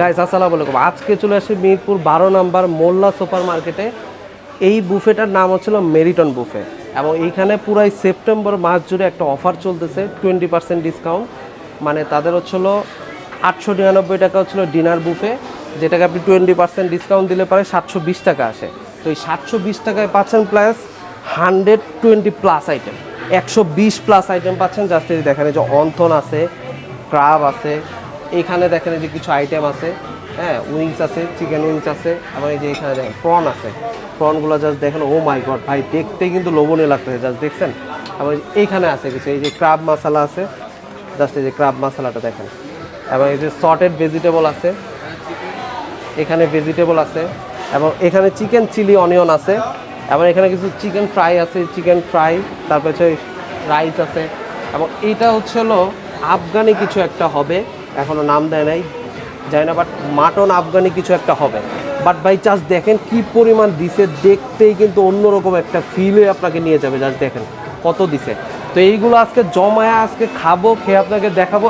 Guys আসসালামু আলাইকুম। আজকে চলে আসি মিরপুর বারো নাম্বার মোল্লা সুপার মার্কেটে। এই বুফেটার নাম হচ্ছিল মেরিটন বুফে এবং এইখানে পুরাই সেপ্টেম্বর মাস জুড়ে একটা অফার চলতেছে, টোয়েন্টি পার্সেন্ট ডিসকাউন্ট। মানে তাদের হচ্ছিল আটশো নিরানব্বই টাকা হচ্ছিল ডিনার বুফে, যেটাকে আপনি টোয়েন্টি পার্সেন্ট ডিসকাউন্ট দিলে পারে সাতশো বিশ টাকা আসে। তো এই সাতশো বিশ টাকায় পাচ্ছেন plus hundred twenty plus item, একশো বিশ প্লাস আইটেম পাচ্ছেন। জাস্ট দেখেন যে অন্থন আছে, ক্রাব আছে এখানে দেখেন যে কিছু আইটেম আছে হ্যাঁ উইংস আছে চিকেন উইংস আছে, আবার এই যে এখানে দেখেন প্রন আছে। প্রনগুলো জাস্ট দেখেন ও মাই গড ভাই, দেখতে কিন্তু লোভনীয় লাগতেছে জাস্ট দেখছেন? আবার এইখানে আছে কিছু, এই যে ক্রাব মশালা আছে জাস্ট এই যে ক্রাব মশালাটা দেখেন। এবং এই যে সর্টেড ভেজিটেবল আছে, এখানে ভেজিটেবল আছে এবং এখানে চিকেন চিলি অনিয়ন আছে এবং এখানে কিছু চিকেন ফ্রাই আছে চিকেন ফ্রাই তারপর হচ্ছে রাইস আছে। এবং এইটা হচ্ছে হলো আফগানি কিছু একটা হবে এখনও নাম দেয় নাই জানি না বাট মাটন আফগানি কিছু একটা হবে। বাট বাই চান্স দেখেন কি পরিমাণ দিছে, দেখতেই কিন্তু অন্যরকম একটা ফিলে আপনাকে নিয়ে যাবে জাস্ট দেখেন কত দিছে। তো এইগুলো আজকে জমায়, আজকে খাব, খেয়ে আপনাকে দেখাবো।